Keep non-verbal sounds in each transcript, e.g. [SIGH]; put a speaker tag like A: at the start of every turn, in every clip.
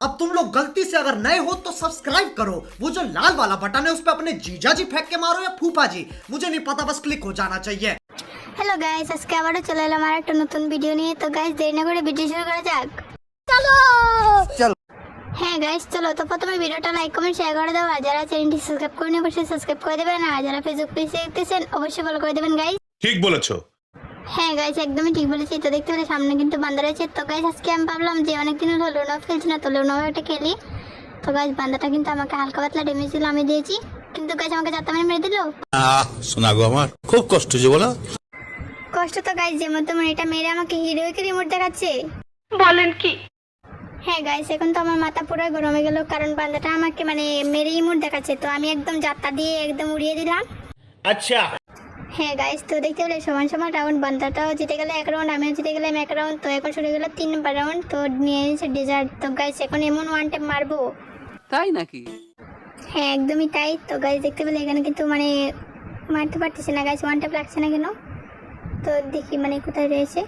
A: अब तुम लोग गलती से अगर नए हो तो सब्सक्राइब करो वो जो लाल वाला बटन है उस पर अपने जीजा जी फेंक के मारो या फूफा जी मुझे नहीं पता बस क्लिक हो जाना चाहिए
B: হ্যালো গাইস আজকে আবারও চলে এলাম আর একটা নতুন ভিডিও নিয়ে তো গাইস দেরি না করে ভিডিও শুরু করা যাক
A: চলো।
B: হ্যাঁ গাইস চলো তো প্রথমে ভিডিওটা লাইক কমেন্ট শেয়ার করে দাও আর যারা চ্যানেলটি সাবস্ক্রাইব করে নিয়ে অবশ্যই সাবস্ক্রাইব করে দেবেন আর যারা ফেসবুক পেজে দেখতেছেন অবশ্যই ফলো করে দেবেন গাইস
C: ঠিক বলেছো
B: হ্যাঁ গাইস একদমই ঠিক বলেছি তো দেখতে পেলে সামনে কিন্তু বান্দা রয়েছে। তো গাইস আজকে আমি ভাবলাম যে অনেকদিন হলো লোনাও খেলছি না তো লোনাও একটা খেলি। তো গাইস বান্দাটা কিন্তু আমাকে হালকা পাতলা ড্যামেজ দিল আমি দিয়েছি। কিন্তু গাইস আমাকে চারটা মানে মেরে দিল?
D: আহ শোনা গো আমার খুব কষ্ট যে বলো।
B: কষ্ট তো গাইস যেমন তেমন এটা মেরে আমাকে হিরোইকে রিমোট দেখাচ্ছে।
E: বলেন কি?
B: হ্যাঁ গাইস এখন তো আমার মাথা পুরো গরম হয়ে গেল কারণ বান্দাটা আমাকে মানে মেরে ইমোট দেখাচ্ছে। তো আমি একদম যাত্রা দিয়ে একদম উড়িয়ে দিলাম।
C: আচ্ছা।
B: হ্যাঁ গাইস তো দেখতে পেলে সমান সমান রাউন্ড বান্দাটাও জিতে গেলে এক রাউন্ড আমিও জিতে গেলাম এক রাউন্ড তো এখন শুরু গেলো তিন নাম্বার রাউন্ড তো নিয়ে নিয়েছে ডেজার্ট তো গাইস এখন এমন ওয়ান টেপ মারবো।
F: তাই নাকি?
B: হ্যাঁ একদমই তাই। তো গাইস দেখতে পেলে এখানে কিন্তু মানে মারতে পারতেছে না গাইস ওয়ান টেপ লাগছে না কেন? তো দেখি মানে কোথায় রয়েছে।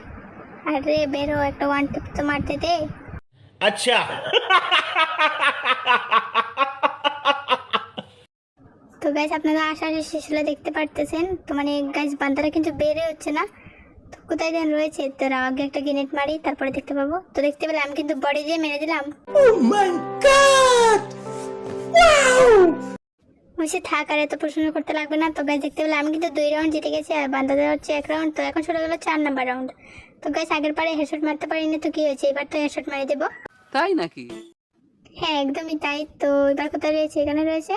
B: আরে বেরো একটা ওয়ান টেপ তো মারতে দে।
C: আচ্ছা। [LAUGHS]
B: তো গাইস আপনারা আশা হলে দেখতে পারতেছেন। তো মানে গাইস বান্দারা কিন্তু বেড়ে হচ্ছে না। তো কোথায় যেন রয়েছে তো আগে একটা গ্রেনেড মারি তারপরে দেখতে পাবো। তো দেখতে পেলে আমি কিন্তু বডি দিয়ে মেরে দিলাম। বসে থাক আর এত প্রশ্ন করতে লাগবে না। তো গাইস দেখতে পেলে আমি কিন্তু দুই রাউন্ড জিতে গেছি আর বান্দাদের হচ্ছে এক রাউন্ড তো এখন শুরু গেলো চার নাম্বার রাউন্ড তো গাইস আগের পারে হেডশট মারতে পারিনি তো কি হয়েছে? এবার তো হেডশট মারি দেবো।
F: তাই নাকি?
B: হ্যাঁ একদমই তাই। তো এবার কোথায় রয়েছে? এখানে রয়েছে।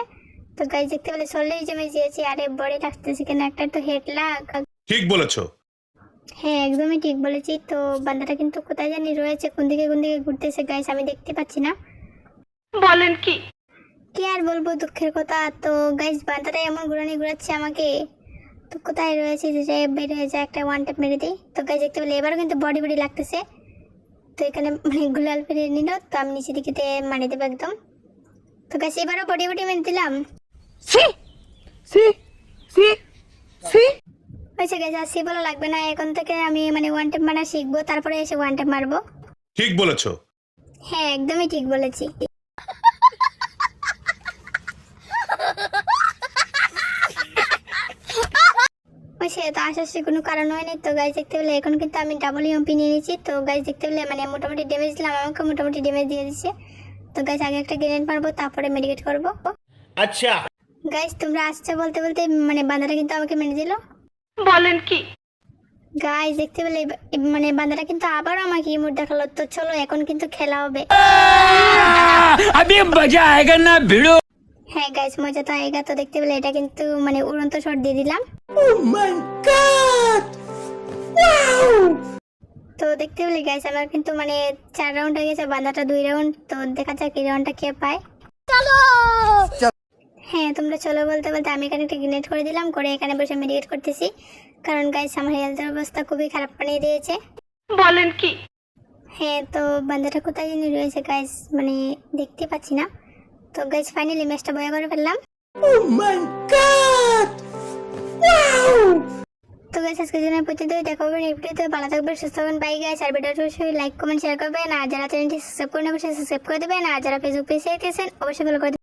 B: তো গাইস দেখতে পেলে চল্লিশ জমে দিয়েছি আরে বডি লাগতেছে কেন? একটা তো হেড লাগ
C: ঠিক বলেছ।
B: হ্যাঁ একদমই ঠিক বলেছি। তো বান্দাটা কিন্তু কোথায় জানি রয়েছে কোন দিকে কোন দিকে ঘুরতেছে গাইস আমি দেখতে পাচ্ছি না।
E: বলেন কি?
B: কি আর বলব দুঃখের কথা। তো গাইস বান্দাটা এমন ঘুরানি ঘুরাচ্ছে আমাকে। তো কোথায় রয়েছে? যে যে বের হয়ে যায় একটা ওয়ান টেপ মেরে দিই। তো গাইস দেখতে পেলে এবারও কিন্তু বডি বডি লাগতেছে। তো এখানে মানে গুলাল ফিরিয়ে নিল। তো আমি নিচে দিকে মারি দেবো একদম। তো গাইস এবারও বডি বডি মেরে দিলাম।
F: সি সি সি সি
B: হয়েছে গেছে আর সি বলা লাগবে না। এখন থেকে আমি মানে ওয়ান টেপ মারা শিখব তারপরে এসে ওয়ান টেপ মারবো।
C: ঠিক বলেছ।
B: হ্যাঁ একদমই ঠিক বলেছি। সে তো আসার সে কোনো কারণ হয়নি তো গাছ দেখতে পেলে এখন কিন্তু আমি ডাবল ইউপি নিয়ে নিয়েছি। তো গাছ দেখতে পেলে মানে মোটামুটি ড্যামেজ দিলাম আমাকে মোটামুটি ড্যামেজ দিয়ে দিচ্ছে। তো গাছ আগে একটা গ্রেনেড মারবো তারপরে মেডিকেট করব।
C: আচ্ছা।
B: গাইস তোমরা আসছে বলতে বলতে মানে বান্দারা কিন্তু আমাকে মেনে দিল
E: বলেন কি?
B: গাইস দেখতে পেলে মানে বান্দারা কিন্তু আবার আমাকে ইমোট দেখাল। তো চলো এখন কিন্তু খেলা হবে।
F: আমি মজা আয়েগা না ভিড়ো।
B: হ্যাঁ গাইস মজা তো আয়েগা। তো দেখতে পেলে এটা কিন্তু মানে উড়ন্ত শট দিয়ে দিলাম। ও মাই গড ওয়াও তো দেখতে পেলে গাইস আমার কিন্তু মানে চার রাউন্ড হয়ে গেছে বান্দাটা দুই রাউন্ড তো দেখা যাক এই রাউন্ডটা কে পায়। চলো! হ্যাঁ তোমরা চলো বলতে বলতে আমি এখানে একটা গ্রেনেড করে দিলাম করে এখানে বসে মেডিকেট করতেছি। কারণ গাইস আমার হেলথের অবস্থা খুবই খারাপ বানিয়ে দিয়েছে।
E: বলেন কি?
B: হ্যাঁ তো বান্দাটা কোথায় জানি রয়েছে গাইস মানে দেখতে পাচ্ছি না। তো গাইস ফাইনালি ম্যাচটা বয়া করে ফেললাম। তো গাইস আজকে জন্য প্রতিদিন দেখা হবে এই ভিডিওতে ভালো থাকবে সুস্থ থাকবেন বাই গাইস আর ভিডিওটা অবশ্যই লাইক কমেন্ট শেয়ার করবেন। আর যারা চ্যানেলটি সাবস্ক্রাইব করে নেবেন সাবস্ক্রাইব করে দেবেন। আর যারা ফেসবুক পেজে দেখতেছেন অবশ্যই ফলো করে দেবেন।